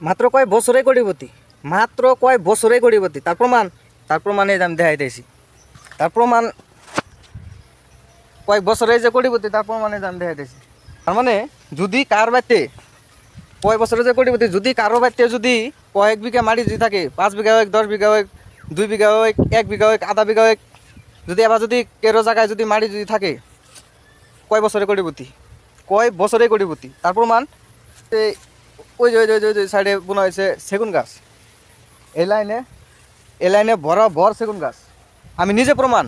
মাত্র কয় বছরে কোটিপতি মাত্র কয় বছরে কোটিপতি তার প্রমাণ তার প্রমাণে আমি দেখাই দিয়েছি তার প্রমাণ কয়েক বছরে যে কোটিপতি তার প্রমাণে আমি দেখাই দিয়েছি তার মানে যদি কার বাড়িতে কয় বছরে যে কোটিপতি যদি কারও বাড়িতে যদি কয়েক বিঘা মাটি যদি থাকে, পাঁচ বিঘা হোক দশ বিঘা হোক দুই বিঘা হোক এক বিঘা হোক আধা বিঘা হোক যদি আবার যদি কেরো জায়গায় যদি মাটি যদি থাকে, কয় বছরে কোটিপতি কয় বছরে কোটিপতি তার প্রমাণ ওই যে ওই যে ওই যে সাইডে বোনা হয়েছে সেগুন গাছ। এই লাইনে এই লাইনে বরাবর সেগুন গাছ। আমি নিজে প্রমাণ।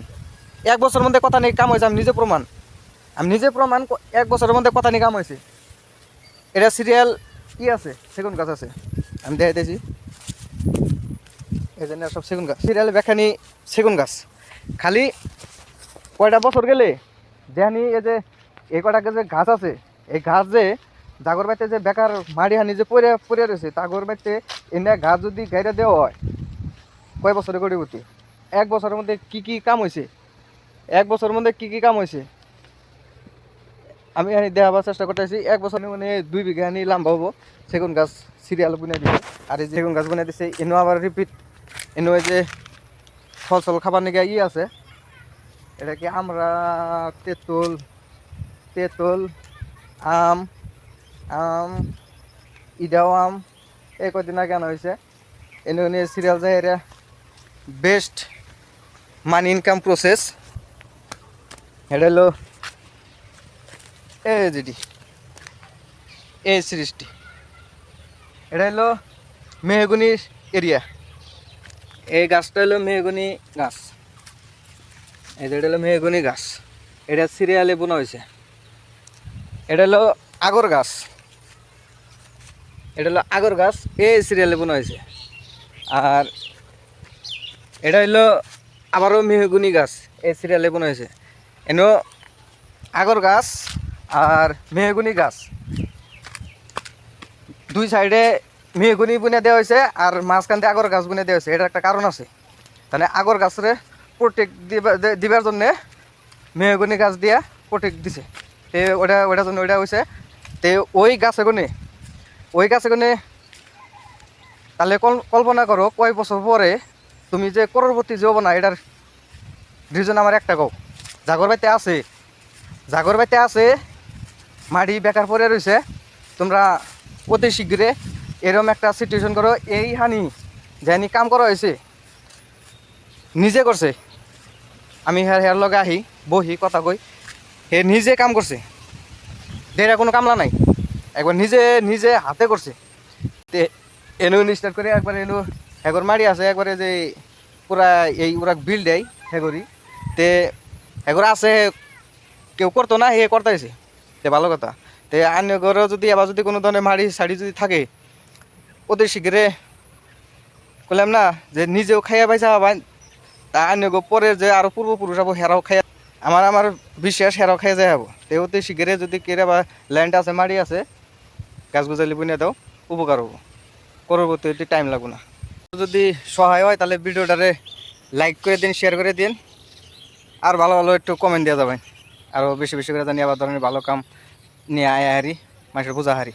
এক বছরের মধ্যে কথা নিয়ে কাম হয়েছে, আমি নিজে প্রমাণ। আমি নিজে প্রমাণ, এক বছরের মধ্যে কথা নিয়ে কাম হয়েছে। এটা সিরিয়াল কি আছে, সেগুন গাছ আছে। আমি দেখাইতেছি এই জন্য সব সেগুন গাছ। সিরিয়াল ব্যাখ্যানি সেগুন গাছ। খালি কয়টা বছর গেলে জানি এই যে, এই কটা যে গাছ আছে, এই গাছ যে জাগর বাড়িতে যে বেকার মাড়ি হানি যে পরে পরে রয়েছে তাগর বাড়িতে এনে গাছ যদি গাইরা দেওয়া হয়, কয় বছরে করে উঠি এক বছরের মধ্যে কি কি কাম হয়েছে এক বছরের মধ্যে কি কি কাম হয়েছে আমি এখানে দেখাবার চেষ্টা করতেছি, এক বছর মানে দুই বিঘা আনি লাম্বা হব, সেগুন গাছ সিরিয়াল বুনে দিবে আর এই সেগুন গাছ বুনে দিছে, এনো আবার রিপিট এনো যে ফল সল খাবার নিয়ে ই আছে, এটা কি আমরা তেঁতুল তেঁতুল, আম আম, ইডাও আম, এই কদিন আগে আনা হয়েছে। এনে সিরিয়াল যায় এটা বেস্ট মানি ইনকাম প্রসেস এটা এ যেটি এই সিরিজটি এটা হলো মেহগুনি এরিয়া এই গাছটা হলো মেহগুনি গাছ। এটা হলো মেহগুনি গাছ। এটা সিরিয়ালে বোনা হয়েছে। এটা হলো আগর গাছ। এটা হলো আগর গাছ, এই সিরিয়ালে বোনা হয়েছে। আর এটা হলো আবারও মেহগুনি গাছ, এই সিরিয়ালে বোনা হয়েছে। এনো আগর গাছ আর মেহগুনি গাছ। দুই সাইডে মেহগুনি বুনে দেওয়া হয়েছে আর মাঝখান দিয়ে আগর গাছ বুনে দেওয়া হয়েছে। এটার একটা কারণ আছে। তাহলে আগর গাছরে প্রোটেক্ট দিবার জন্যে মেহগুনি গাছ দিয়া প্রোটেক্ট দিছে। তে ওটা, ওটার জন্য ওইটা হয়েছে তে ওই গাছ এগুনে ওই গাছ এগুনে তাহলে কল- কল্পনা করো, কয় বছর পরে তুমি যে করোরপতি যে হব না এটার রিজন আমার একটা কও। জাগর বাড়িতে আছে। জাগর বাড়িতে আছে মাটি বেকার পড়ে রয়েছে। তোমরা অতি শীঘ্রে এরকম একটা সিচুয়েশন করো, এই হানি জানি কাম করা হয়েছে, নিজে করছে। আমি হের হের লগে আহি, বহি, কথা কই, হে নিজে কাম করছে। দেরা কোনো কামলা নাই। একবার নিজে নিজে হাতে করছে। তে এনু স্টার্ট করে একবার এনু হেগর মারি আছে, একবারে যে পুরা এই ওরা বিল দেয় হেগরি। তে হেগর আছে, কেউ করতো না, হে করতেছে তে ভালো কথা। তে অন্য ঘরে যদি আবার যদি কোনো ধরনের মাড়ি শাড়ি যদি থাকে ওদের শীঘ্রে বললাম না যে নিজেও খাইয়া পাইছা ভাই। তা অন্য গো পরে যে আরও পূর্বপুরুষ হব হেরাও খাইয়া আমার আমার বিশ্বাস হেরাও খাইয়া যায় হব তে ওতে শীঘ্রে যদি কেরা বা ল্যান্ড আছে, মাড়ি আছে গাছ গোজালি বুনে দাও, উপকার হব। পরবর্তী টাইম লাগবে না। যদি সহায় হয়, তাহলে ভিডিওটারে লাইক করে দিন শেয়ার করে দিন। আর ভালো ভালো একটু কমেন্ট দেওয়া যাবেন। আরও বেশি বেশি করে জানি, আবার ধরনের ভালো কাম নিয়ে আয় হারি মানুষের পূজা হারি।